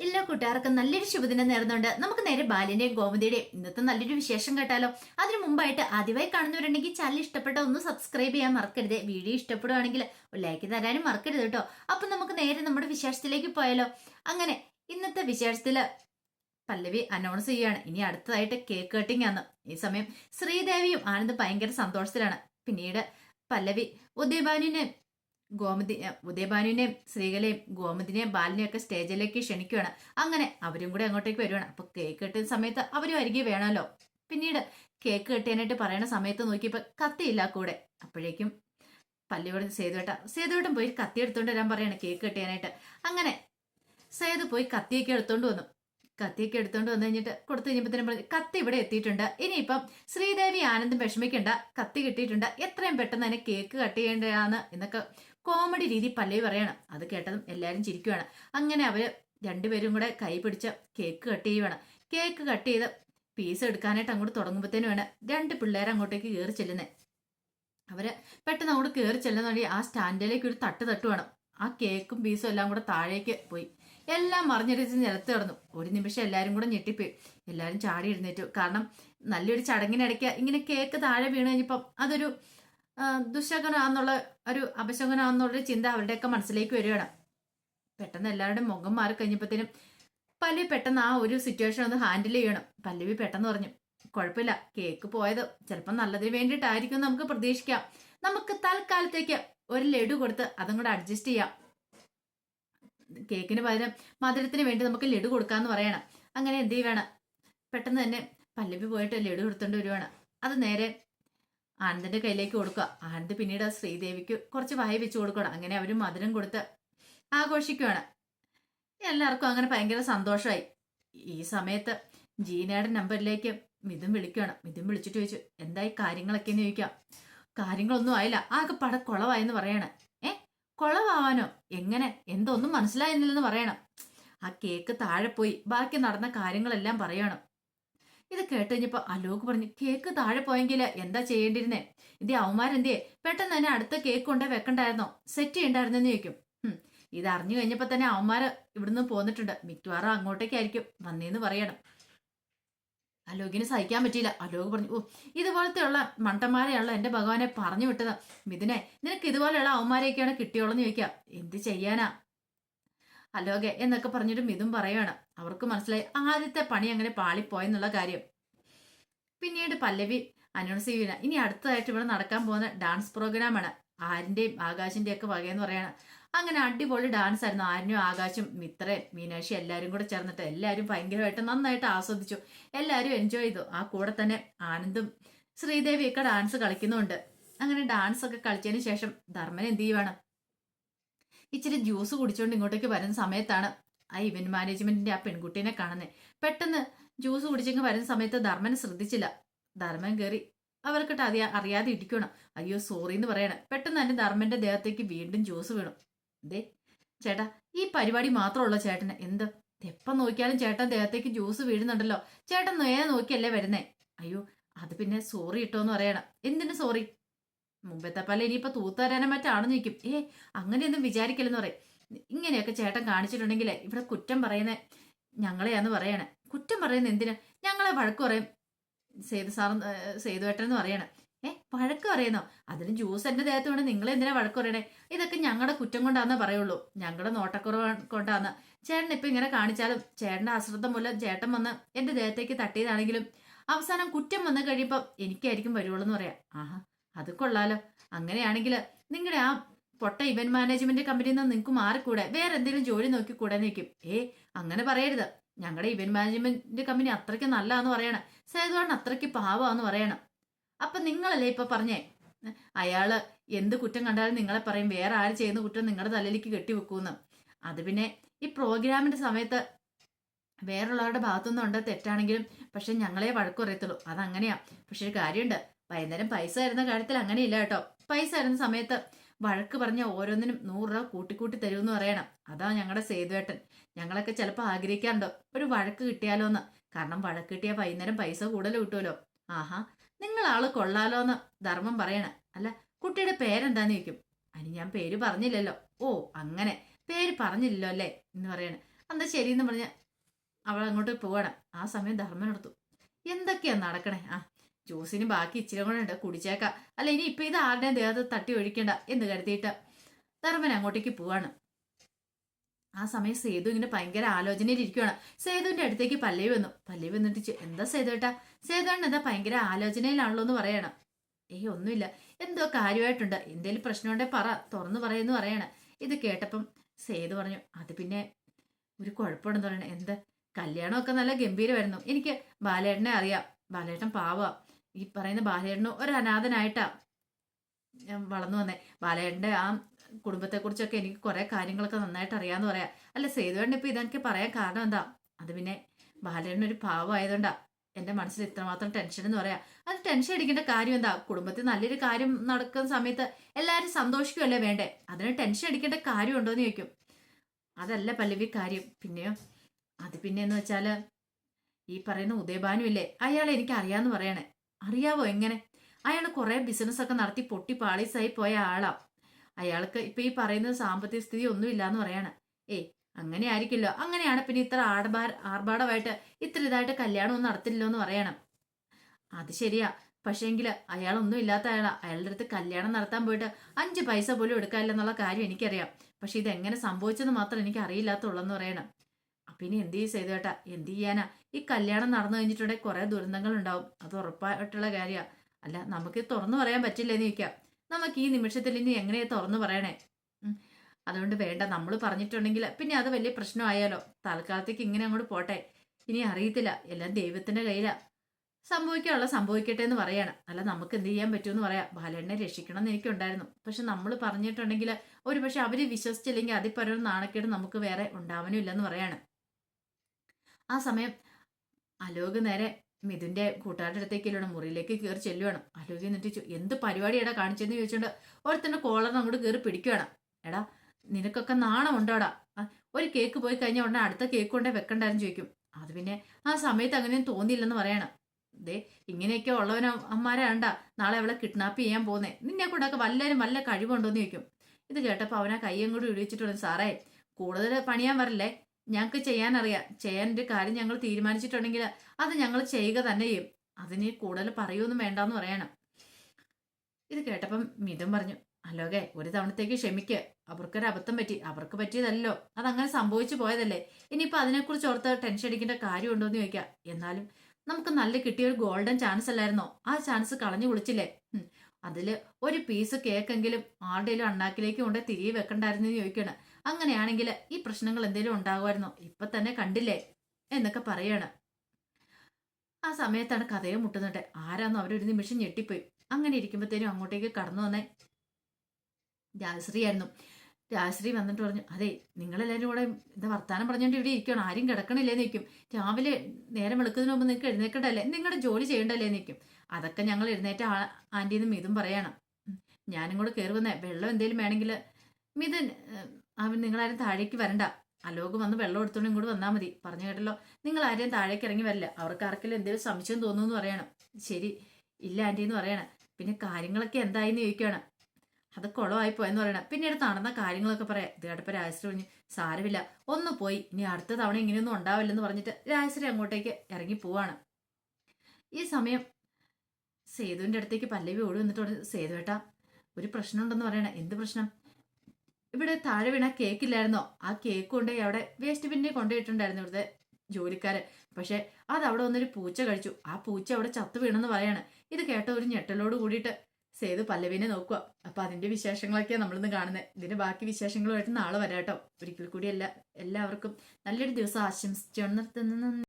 എല്ലാ കൂട്ടുകാർക്കും നല്ലൊരു ശുഭദിനം നേർന്നുകൊണ്ട് നമുക്ക് നേരെ ബാലിന്റെയും ഗോമതിയുടെയും ഇന്നത്തെ നല്ലൊരു വിശേഷം കേട്ടാലോ. അതിനു മുമ്പായിട്ട് ആദ്യമായി കാണുന്നവരുണ്ടെങ്കിൽ ചാനൽ ഇഷ്ടപ്പെട്ട ഒന്ന് സബ്സ്ക്രൈബ് ചെയ്യാൻ മറക്കരുത്. വീഡിയോ ഇഷ്ടപ്പെടുവാണെങ്കിൽ ലൈക്ക് തരാനും മറക്കരുത് കേട്ടോ. അപ്പൊ നമുക്ക് നേരെ നമ്മുടെ വിശേഷത്തിലേക്ക് പോയാലോ. അങ്ങനെ ഇന്നത്തെ വിശേഷത്തിൽ പല്ലവി അനൗൺസ് ചെയ്യുകയാണ്. ഇനി അടുത്തതായിട്ട് കേക്ക് കട്ടിംഗ് ആണ്. ഈ സമയം ശ്രീദേവിയും ആനന്ദ് ഭയങ്കര സന്തോഷത്തിലാണ്. പിന്നീട് പല്ലവി ഉദയഭാനുവിനെ ഗോമതി ഉദയഭാനുവിനെയും ശ്രീകലയും ഗോമതിനെയും ബാലിനെയും ഒക്കെ സ്റ്റേജിലേക്ക് ക്ഷണിക്കുകയാണ് അങ്ങനെ അവരും കൂടെ അങ്ങോട്ടേക്ക് വരുവാണ്. അപ്പൊ കേക്ക് കെട്ടുന്ന സമയത്ത് അവരും അരികെ വേണമല്ലോ. പിന്നീട് കേക്ക് കിട്ടാനായിട്ട് പറയുന്ന സമയത്ത് നോക്കിയപ്പോ കത്തിയില്ല കൂടെ. അപ്പോഴേക്കും പല്ലിയോട് സേതുവേട്ട സേതുവേട്ടൻ പോയി കത്തി എടുത്തോണ്ട് വരാൻ പറയാണ് കേക്ക് കെട്ടിയാനായിട്ട് അങ്ങനെ സേതു പോയി കത്തിയൊക്കെ എടുത്തോണ്ട് വന്നു. കത്തിയൊക്കെ എടുത്തോണ്ട് വന്നു കഴിഞ്ഞിട്ട് കൊടുത്തു കഴിഞ്ഞപ്പോഴത്തേനും പറഞ്ഞു കത്തി ഇവിടെ എത്തിയിട്ടുണ്ട്. ഇനിയിപ്പം ശ്രീദേവി ആനന്ദം വിഷമിക്കണ്ട. കത്തി കിട്ടിയിട്ടുണ്ട്. എത്രയും പെട്ടെന്ന് തന്നെ കേക്ക് കട്ട് ചെയ്യേണ്ടതാണ് എന്നൊക്കെ കോമഡി രീതി പല്ലവി പറയണം. അത് കേട്ടതും എല്ലാവരും ചിരിക്കുവാണ്. അങ്ങനെ അവർ രണ്ടുപേരും കൂടെ കൈ പിടിച്ച കേക്ക് കട്ട് ചെയ്യുവാണ്. കേക്ക് കട്ട് ചെയ്ത് പീസ് എടുക്കാനായിട്ട് അങ്ങോട്ട് തുടങ്ങുമ്പോഴത്തേനും വേണം രണ്ട് പിള്ളേർ അങ്ങോട്ടേക്ക് കയറി ചെല്ലുന്നത് അവർ പെട്ടെന്ന് അങ്ങോട്ട് കയറി ചെല്ലുന്ന വഴി ആ സ്റ്റാൻഡിലേക്ക് ഒരു തട്ട് തട്ടുവാണ്. ആ കേക്കും പീസും എല്ലാം കൂടെ താഴേക്ക് പോയി. എല്ലാം മറിഞ്ഞിടിച്ച് നിലത്ത് കിടന്നു. ഒരു നിമിഷം എല്ലാവരും കൂടെ ഞെട്ടിപ്പോയി. എല്ലാവരും ചാടി എഴുന്നേറ്റു. കാരണം നല്ലൊരു ചടങ്ങിനിടയ്ക്ക് ഇങ്ങനെ കേക്ക് താഴെ വീണ് കഴിഞ്ഞപ്പം അതൊരു ദുശകനാന്നുള്ള ഒരു അപശകനാന്നുള്ള ചിന്ത അവരുടെയൊക്കെ മനസ്സിലേക്ക് വരികയാണ്. പെട്ടെന്ന് എല്ലാവരുടെയും മുഖം മാറി കഴിഞ്ഞപ്പോഴത്തേനും പല്ലവി പെട്ടെന്ന് ആ ഒരു സിറ്റുവേഷൻ ഒന്ന് ഹാൻഡിൽ ചെയ്യണം. പല്ലവി പെട്ടെന്ന് പറഞ്ഞു കുഴപ്പമില്ല കേക്ക് പോയത് ചിലപ്പോൾ നല്ലതിന് വേണ്ടിയിട്ടായിരിക്കും നമുക്ക് പ്രതീക്ഷിക്കാം. നമുക്ക് തൽക്കാലത്തേക്ക് ഒരു ലഡു കൊടുത്ത് അതും കൂടെ അഡ്ജസ്റ്റ് ചെയ്യാം. കേക്കിന് പകരം മധുരത്തിന് വേണ്ടി നമുക്ക് ലഡു കൊടുക്കാന്ന് പറയണം. അങ്ങനെ എന്ത് ചെയ്യുവാണ് പെട്ടെന്ന് തന്നെ പല്ലവി പോയിട്ട് ലഡു കൊടുത്തോണ്ട് വരുവാണ്. അത് നേരെ ആനന്ദിന്റെ കയ്യിലേക്ക് കൊടുക്കുക. ആനന്ദ് പിന്നീട് ശ്രീദേവിക്ക് കുറച്ച് വായ വെച്ച് കൊടുക്കണം. അങ്ങനെ അവരും മധുരം കൊടുത്ത് ആഘോഷിക്കുവാണ്. എല്ലാവർക്കും അങ്ങനെ ഭയങ്കര സന്തോഷമായി. ഈ സമയത്ത് ജീനയുടെ നമ്പറിലേക്ക് മിഥുൻ വിളിക്കുകയാണ് മിഥുൻ വിളിച്ചിട്ട് ചോദിച്ചു എന്തായി കാര്യങ്ങളൊക്കെ എന്ന് ചോദിക്കാം. കാര്യങ്ങളൊന്നും ആയില്ല. ആകെ പട കുളവായെന്ന് പറയണം. ഏ? കുളവാവാനോ? എങ്ങനെ? എന്തൊന്നും മനസ്സിലായിരുന്നില്ലെന്ന് പറയണം. ആ കേക്ക് താഴെ പോയി. ബാക്കി നടന്ന കാര്യങ്ങളെല്ലാം പറയണം. ഇത് കേട്ട് കഴിഞ്ഞപ്പോ അലോക് പറഞ്ഞു കേക്ക് താഴെ പോയെങ്കിൽ എന്താ ചെയ്യേണ്ടിരുന്നേ? ഇതേ അവന്മാരെന്തേ പെട്ടെന്ന് തന്നെ അടുത്ത കേക്ക് കൊണ്ടേ വെക്കണ്ടായിരുന്നോ? സെറ്റ് ചെയ്യണ്ടായിരുന്നെന്ന് ചോദിക്കും. ഇത് അറിഞ്ഞു കഴിഞ്ഞപ്പോ തന്നെ അവന്മാര് ഇവിടുന്ന് പോന്നിട്ടുണ്ട്. മിക്കവാറും അങ്ങോട്ടേക്കായിരിക്കും. വന്നേന്ന് പറയണം. അലോകിന് സഹിക്കാൻ പറ്റിയില്ല. അലോക് പറഞ്ഞു ഓ ഇതുപോലത്തെ ഉള്ള മണ്ടന്മാരെയുള്ള എന്റെ ഭഗവാനെ പറഞ്ഞു വിട്ടത്. മിഥുനെ നിനക്ക് ഇതുപോലെയുള്ള അവന്മാരെയൊക്കെയാണ് കിട്ടിയോളെന്ന് ചോദിക്കാം. എന്ത് ചെയ്യാനാ? അലോകെ എന്നൊക്കെ പറഞ്ഞിട്ട് മിഥുൻ പറയാണ്. അവർക്ക് മനസ്സിലായി ആദ്യത്തെ പണി അങ്ങനെ പാളിപ്പോയെന്നുള്ള കാര്യം. പിന്നീട് പല്ലവി അനൗൺസ് ചെയ്യുന്ന ഇനി അടുത്തതായിട്ട് ഇവിടെ നടക്കാൻ പോകുന്ന ഡാൻസ് പ്രോഗ്രാമാണ് ആരിന്റെയും ആകാശിന്റെയും ഒക്കെ വകയെന്ന് പറയാണ്. അങ്ങനെ അടിപൊളി ഡാൻസ് ആയിരുന്നു. ആരിനും ആകാശും മിത്രയും മീനാക്ഷി എല്ലാവരും കൂടെ ചേർന്നിട്ട് എല്ലാവരും ഭയങ്കരമായിട്ട് നന്നായിട്ട് ആസ്വദിച്ചു. എല്ലാവരും എൻജോയ് ചെയ്തു. ആ കൂടെ തന്നെ ആനന്ദും ശ്രീദേവിയൊക്കെ ഡാൻസ് കളിക്കുന്നുണ്ട്. അങ്ങനെ ഡാൻസ് ഒക്കെ കളിച്ചതിന് ശേഷം ധർമ്മൻ എന്ത് ചെയ്യുവാണ്? ഇച്ചിരി ജ്യൂസ് കുടിച്ചുകൊണ്ട് ഇങ്ങോട്ടേക്ക് വരുന്ന സമയത്താണ് ആ ഇവന്റ് മാനേജ്മെന്റിന്റെ ആ പെൺകുട്ടീനെ കാണുന്നത് പെട്ടെന്ന് ജ്യൂസ് കുടിച്ചെങ്കിൽ വരുന്ന സമയത്ത് ധർമ്മൻ ശ്രദ്ധിച്ചില്ല. ധർമ്മൻ കയറി അവർക്കിട്ട് അറിയാ അറിയാതെ ഇടിക്കണം അയ്യോ സോറി എന്ന് പറയണം. പെട്ടെന്ന് തന്നെ ധർമ്മന്റെ ദേഹത്തേക്ക് വീണ്ടും ജ്യൂസ് വീണു. ദേ ചേട്ടാ ഈ പരിപാടി മാത്രമുള്ള ചേട്ടന്. എന്ത്? എപ്പം നോക്കിയാലും ചേട്ടൻ ദേഹത്തേക്ക് ജ്യൂസ് വീഴുന്നുണ്ടല്ലോ. ചേട്ടൻ നേരെ നോക്കിയല്ലേ വരുന്നേ? അയ്യോ അത് പിന്നെ സോറി ഇട്ടോന്ന് പറയണം. എന്തിനു സോറി മുമ്പത്തെ പല ഇനിയിപ്പോ തൂത്തുവരാനും മറ്റാണെന്ന് ചോദിക്കും. ഏ അങ്ങനെയൊന്നും വിചാരിക്കലെന്ന് പറയും. ഇങ്ങനെയൊക്കെ ചേട്ടൻ കാണിച്ചിട്ടുണ്ടെങ്കിൽ ഇവിടെ കുറ്റം പറയുന്നേ ഞങ്ങളെയാന്ന് പറയണേ. കുറ്റം പറയുന്ന എന്തിനാ? ഞങ്ങളെ വഴക്ക് പറയും. സേതു സാർ സേതുവേട്ടൻ എന്ന് പറയണേ. ഏ വഴക്ക് പറയുന്നോ? അതിന് ജ്യൂസ് എന്റെ ദേഹത്ത് വേണം നിങ്ങൾ എന്തിനാ വഴക്ക് പറയണേ? ഇതൊക്കെ ഞങ്ങളുടെ കുറ്റം കൊണ്ടാന്നേ പറയുള്ളൂ. ഞങ്ങളുടെ നോട്ടക്കുറവ് കൊണ്ടാന്ന്. ചേട്ടൻ ഇപ്പൊ ഇങ്ങനെ കാണിച്ചാലും ചേട്ടന്റെ അശ്രദ്ധ മൂലം ചേട്ടൻ വന്ന് എന്റെ ദേഹത്തേക്ക് തട്ടിയതാണെങ്കിലും അവസാനം കുറ്റം വന്നു കഴിയുമ്പോൾ എനിക്കായിരിക്കും വരുവുള്ളൂ എന്ന് പറയാം. ആഹാ അത് കൊള്ളാലോ. അങ്ങനെയാണെങ്കിൽ നിങ്ങളുടെ ആ പൊട്ട ഇവന്റ് മാനേജ്മെന്റ് കമ്പനിയിൽ നിന്ന് നിങ്ങൾക്ക് മാറിക്കൂടെ? വേറെ എന്തെങ്കിലും ജോലി നോക്കി കൂടെ നിൽക്കും ഏ അങ്ങനെ പറയരുത്. ഞങ്ങളുടെ ഇവന്റ് മാനേജ്മെന്റ് കമ്പനി അത്രയ്ക്ക് നല്ലതാന്ന് പറയണം. സേതുവാണ് അത്രയ്ക്ക് പാവാന്ന് പറയണം. അപ്പൊ നിങ്ങളല്ലേ ഇപ്പൊ പറഞ്ഞേ? അയാൾ എന്ത് കുറ്റം കണ്ടാലും നിങ്ങളെ പറയും വേറെ ആര് ചെയ്യുന്ന കുറ്റം നിങ്ങളുടെ തലയിലേക്ക് കെട്ടിവെക്കൂന്ന്. അത് പിന്നെ ഈ പ്രോഗ്രാമിന്റെ സമയത്ത് വേറുള്ളവരുടെ ഭാഗത്തുനിന്നും ഉണ്ട് തെറ്റാണെങ്കിലും പക്ഷെ ഞങ്ങളെ വഴക്കുറയത്തുള്ളൂ അതങ്ങനെയാ. പക്ഷെ ഒരു കാര്യമുണ്ട് വൈകുന്നേരം പൈസ തരുന്ന കാര്യത്തിൽ അങ്ങനെയില്ല കേട്ടോ. പൈസ തരുന്ന സമയത്ത് വഴക്ക് പറഞ്ഞ ഓരോന്നിനും നൂറ് രൂപ കൂട്ടിക്കൂട്ടി തരുമെന്ന് പറയണം. അതാ ഞങ്ങളുടെ സേതുവേട്ടൻ. ഞങ്ങളൊക്കെ ചിലപ്പോൾ ആഗ്രഹിക്കാറുണ്ടോ. ഒരു വഴക്ക് കിട്ടിയാലോ എന്ന് കാരണം വഴക്ക് കിട്ടിയാൽ വൈകുന്നേരം പൈസ കൂടുതൽ കിട്ടുമല്ലോ ആഹാ നിങ്ങൾ ആൾ കൊള്ളാലോ എന്ന് ധർമ്മം പറയണ. അല്ല കുട്ടിയുടെ പേരെന്താന്ന് ചോദിക്കും. അതിന് ഞാൻ പേര് പറഞ്ഞില്ലല്ലോ. ഓ അങ്ങനെ. പേര് പറഞ്ഞില്ലല്ലോ അല്ലേ? എന്ന് പറയണ. എന്താ ശരിയെന്ന് പറഞ്ഞ അവൾ അങ്ങോട്ട് പോകണം ആ സമയം ധർമ്മനെടുത്തു. എന്തൊക്കെയാ നടക്കണേ? ആ ജ്യൂസിന് ബാക്കി ഇച്ചിരി കൂടെ ഉണ്ട് കുടിച്ചേക്കാം. അല്ല ഇനി ഇപ്പൊ ഇത് ആരുടെയും ദേഹത്ത് തട്ടി ഒഴിക്കണ്ട എന്ന് കരുതിയിട്ട് ധർമ്മൻ അങ്ങോട്ടേക്ക് പോവാണ്. ആ സമയം സേതു ഇങ്ങനെ ഭയങ്കര ആലോചനയിൽ ഇരിക്കുവാണ്. സേതുവിന്റെ അടുത്തേക്ക് പല്ലവി വന്നു. പല്ലവി വന്നിട്ട് എന്താ സേതു ഏട്ടാ? സേതുവിന് എന്താ ഭയങ്കര ആലോചനയിലാണല്ലോ എന്ന് പറയണം. ഏയ് ഒന്നുമില്ല. എന്തോ കാര്യമായിട്ടുണ്ട്. എന്തേലും പ്രശ്നമുണ്ടേ പറ. തുറന്നു പറയുന്നു പറയണം. ഇത് കേട്ടപ്പം സേതു പറഞ്ഞു അത് പിന്നെ ഒരു കുഴപ്പമുണ്ടെന്ന് പറയണേ. എന്ത്? കല്യാണമൊക്കെ നല്ല ഗംഭീരമായിരുന്നു. എനിക്ക് ബാലേട്ടനെ അറിയാം. ബാലേട്ടൻ പാവ. ഈ പറയുന്ന ബാലേട്ടനും ഒരു അനാഥനായിട്ടാ വളർന്നു വന്നേ. ബാലേട്ടന്റെ ആ കുടുംബത്തെക്കുറിച്ചൊക്കെ എനിക്ക് കുറെ കാര്യങ്ങളൊക്കെ നന്നായിട്ട് അറിയാന്ന് പറയാം. അല്ല സേതുവേണ്ട ഇപ്പൊ ഇതെനിക്ക് പറയാൻ കാരണം എന്താ? അത് പിന്നെ ബാലേട്ടൻ ഒരു പാവമായതുകൊണ്ടാ. എന്റെ മനസ്സിൽ ഇത്രമാത്രം ടെൻഷൻ എന്ന് പറയാം. അത് ടെൻഷൻ അടിക്കേണ്ട കാര്യം എന്താ? കുടുംബത്തിൽ നല്ലൊരു കാര്യം നടക്കുന്ന സമയത്ത് എല്ലാവരും സന്തോഷിക്കുമല്ലേ വേണ്ടേ? അതിന് ടെൻഷൻ അടിക്കേണ്ട കാര്യം ഉണ്ടോ എന്ന് ചോദിക്കും. അതല്ല പല്ലവി കാര്യം. പിന്നെയോ? അത് പിന്നെ എന്ന് വെച്ചാൽ ഈ പറയുന്ന ഉദയഭാനു ഇല്ലേ അയാളെ എനിക്ക് അറിയാന്ന് പറയണേ. അറിയാവോ എങ്ങനെ? അയാൾ കുറേ ബിസിനസ് ഒക്കെ നടത്തി പൊട്ടി പാളീസായി പോയ ആളാ. അയാൾക്ക് ഇപ്പൊ ഈ പറയുന്ന സാമ്പത്തിക സ്ഥിതി ഒന്നും ഇല്ലാന്ന് പറയാണ്. ഏ അങ്ങനെ ആയിരിക്കില്ലോ. അങ്ങനെയാണ് പിന്നെ ഇത്ര ആർഭാ ആർഭാടമായിട്ട് ഇത്ര ഇതായിട്ട് കല്യാണം ഒന്നും നടത്തില്ലോ എന്ന് പറയണം. അത് ശരിയാ. പക്ഷേങ്കിൽ അയാളൊന്നും ഇല്ലാത്ത അയാളാ അയാളുടെ അടുത്ത് കല്യാണം നടത്താൻ പോയിട്ട് അഞ്ച് പൈസ പോലും എടുക്കാനില്ലെന്നുള്ള കാര്യം എനിക്കറിയാം. പക്ഷെ ഇതെങ്ങനെ സംഭവിച്ചെന്ന് മാത്രം എനിക്ക് അറിയില്ലാത്തുള്ളെന്ന് പറയണം. ഇനി എന്ത് ചെയ്യും സേതുവേട്ടാ എന്ത് ചെയ്യാനാ? ഈ കല്യാണം നടന്നു കഴിഞ്ഞിട്ടുണ്ടെങ്കിൽ കുറെ ദുരന്തങ്ങൾ ഉണ്ടാവും അത് ഉറപ്പായിട്ടുള്ള കാര്യമാണ് അല്ല നമുക്ക് തുറന്നു പറയാൻ പറ്റില്ലെന്ന് ചോദിക്കാം. നമുക്ക് ഈ നിമിഷത്തിൽ ഇനി എങ്ങനെയാ തുറന്നു പറയണേ? അതുകൊണ്ട് വേണ്ട. നമ്മൾ പറഞ്ഞിട്ടുണ്ടെങ്കിൽ പിന്നെ അത് വലിയ പ്രശ്നമായാലോ? തൽക്കാലത്തേക്ക് ഇങ്ങനെ അങ്ങോട്ട് പോട്ടെ. ഇനി അറിയത്തില്ല. എല്ലാം ദൈവത്തിന്റെ കയ്യിലാ. സംഭവിക്കാനുള്ള സംഭവിക്കട്ടെ എന്ന് പറയാണ്. അല്ല നമുക്ക് എന്ത് ചെയ്യാൻ പറ്റുമെന്ന് പറയാം. ബാലേണ്ണനെ രക്ഷിക്കണം എന്ന് എനിക്കുണ്ടായിരുന്നു. പക്ഷെ നമ്മൾ പറഞ്ഞിട്ടുണ്ടെങ്കിൽ ഒരു പക്ഷെ അവർ വിശ്വസിച്ചില്ലെങ്കിൽ അതിൽ പരം നാണക്കേട് നമുക്ക് വേറെ ഉണ്ടാവാനും ഇല്ലെന്ന് പറയാണ്. ആ സമയം അലോക് നേരെ മിഥുന്റെ കൂട്ടുകാരുടെ അടുത്തേക്കുള്ള മുറിയിലേക്ക് കയറി ചെല്ലുവാണ്. അലോക് എന്നിട്ട് എന്ത് പരിപാടിയാടാ കാണിച്ചെന്ന് ചോദിച്ചോണ്ട് ഓരോരുത്തരുടെ കോളറിന് അങ്ങോട്ട് കയറി പിടിക്കുവാണ്. എടാ നിനക്കൊക്കെ നാണം ഉണ്ടോടാ ഒരു കേക്ക് പോയി കഴിഞ്ഞാൽ ഉടനെ അടുത്ത കേക്ക് കൊണ്ടേ വെക്കണ്ടായിരുന്നു ചോദിക്കും. അത് പിന്നെ ആ സമയത്ത് അങ്ങനെയും തോന്നിയില്ലെന്ന് പറയണം. ദേ ഇങ്ങനെയൊക്കെ ഉള്ളവന അമ്മാരാണ്ട നാളെ അവളെ കിഡ്നാപ്പ് ചെയ്യാൻ പോകുന്നേ. നിന്നെ കൊണ്ടൊക്കെ വല്ലവരും വല്ല കഴിവുണ്ടോന്ന് ചോദിക്കും. ഇത് കേട്ടപ്പോൾ അവനാ കയ്യും കൂടി ഇടിച്ചിട്ടുണ്ട് സാറേ കൂടുതൽ പണിയാൻ വരില്ലേ? ഞങ്ങൾക്ക് ചെയ്യാനറിയാം. ചെയ്യാൻ ഒരു കാര്യം ഞങ്ങൾ തീരുമാനിച്ചിട്ടുണ്ടെങ്കിൽ അത് ഞങ്ങൾ ചെയ്യുക തന്നെ ചെയ്യും. അതിന് കൂടുതൽ പറയൊന്നും വേണ്ടാന്ന് പറയണം. ഇത് കേട്ടപ്പം മിഥുൻ പറഞ്ഞു അല്ലോകെ ഒരു തവണത്തേക്ക് ക്ഷമിക്ക്. അവർക്കൊരു അബദ്ധം പറ്റി. അവർക്ക് പറ്റിയതല്ലോ. അതങ്ങനെ സംഭവിച്ചു പോയതല്ലേ. ഇനിയിപ്പോൾ അതിനെക്കുറിച്ച് ഓർത്ത് ടെൻഷൻ അടിക്കേണ്ട കാര്യമുണ്ടോ എന്ന് ചോദിക്കാം. എന്നാലും നമുക്ക് നല്ല കിട്ടിയ ഒരു ഗോൾഡൻ ചാൻസ് അല്ലായിരുന്നോ? ആ ചാൻസ് കളഞ്ഞു കുളിച്ചില്ലേ? അതിൽ ഒരു പീസ് കേക്കെങ്കിലും ആരുടെയും അണ്ണാക്കിലേക്ക് കൊണ്ട് തിരികെ വെക്കണ്ടായിരുന്നു ചോദിക്കണം. അങ്ങനെയാണെങ്കിൽ ഈ പ്രശ്നങ്ങൾ എന്തെങ്കിലും ഉണ്ടാകുമായിരുന്നോ? ഇപ്പൊ തന്നെ കണ്ടില്ലേ? എന്നൊക്കെ പറയാണ്. ആ സമയത്താണ് കഥയെ മുട്ടുന്നുണ്ട് ആരാന്നോ അവരൊരു നിമിഷം ഞെട്ടിപ്പോയി. അങ്ങനെ ഇരിക്കുമ്പോഴത്തേനും അങ്ങോട്ടേക്ക് കടന്നു വന്നേ. രാജശ്രീ ആയിരുന്നു രാജശ്രീ വന്നിട്ട് പറഞ്ഞു അതെ നിങ്ങളെല്ലാവരും കൂടെ എന്താ വർത്താനം പറഞ്ഞുകൊണ്ട് ഇവിടെ ഇരിക്കണം ആരും കിടക്കണില്ലേ നിൽക്കും രാവിലെ നേരം വെളുക്കുന്നതിന് മുമ്പ് നിങ്ങൾക്ക് എഴുന്നേക്കണ്ടല്ലേ നിങ്ങളുടെ ജോലി ചെയ്യണ്ടല്ലേ നിൽക്കും അതൊക്കെ ഞങ്ങൾ എഴുന്നേറ്റ ആ- ആന്റിന്നും മിതും പറയണം. ഞാനും കൂടെ കയറി വന്നേ. വെള്ളം എന്തെങ്കിലും വേണമെങ്കിൽ മിഥുൻ അവൻ നിങ്ങളാരും താഴേക്ക് വരണ്ട. അലോക് വന്ന് വെള്ളം എടുത്തോണ്ട് ഇങ്ങോട്ട് വന്നാൽ മതി. പറഞ്ഞു കേട്ടല്ലോ. നിങ്ങൾ ആരെയും താഴേക്ക് ഇറങ്ങി വരില്ല. അവർക്ക് ആർക്കെങ്കിലും എന്തെങ്കിലും സംശയം തോന്നുന്നു പറയണം. ശരി ഇല്ല ആന്റി എന്ന് പറയണം. പിന്നെ കാര്യങ്ങളൊക്കെ എന്തായിന്ന് ചോദിക്കുകയാണ് അത് കുളമായി പോയെന്ന് പറയണം. പിന്നീട് നടന്ന കാര്യങ്ങളൊക്കെ പറയാം. ഇത് കേട്ടപ്പോൾ രാജശ്രീ പറഞ്ഞു സാരമില്ല. ഒന്ന് പോയി. ഇനി അടുത്ത തവണ ഇങ്ങനെയൊന്നും ഉണ്ടാവില്ലെന്ന് പറഞ്ഞിട്ട് രാജശ്രീ അങ്ങോട്ടേക്ക് ഇറങ്ങി പോവാണ്. ഈ സമയം സേതുവിന്റെ അടുത്തേക്ക് പല്ലവി ഓടി വന്നിട്ട് സേതുവേട്ടാ ഒരു പ്രശ്നമുണ്ടെന്ന് പറയണേ. എന്ത് പ്രശ്നം? ഇവിടെ താഴെ വീണ കേക്കില്ലായിരുന്നോ? ആ കേക്ക് കൊണ്ടുപോയി അവിടെ വേസ്റ്റ് ബിന്നിൽ കൊണ്ടുപോയിട്ടുണ്ടായിരുന്നു ഇവിടുത്തെ ജോലിക്കാരൻ. പക്ഷെ അത് അവിടെ വന്നൊരു പൂച്ച കഴിച്ചു. ആ പൂച്ച അവിടെ ചത്തു വീണെന്ന് പറയാണ്. ഇത് കേട്ട ഒരു ഞെട്ടലോട് കൂടിയിട്ട് സേതു പല്ലവിനെ നോക്കുക അപ്പൊ അതിന്റെ വിശേഷങ്ങളൊക്കെയാണ് നമ്മളിന്ന് കാണുന്നത് ഇതിന്റെ ബാക്കി വിശേഷങ്ങളുമായിട്ട് നാളെ വരാട്ടോ. ഒരിക്കൽ കൂടി എല്ലാ എല്ലാവർക്കും നല്ലൊരു ദിവസം ആശംസിച്ചു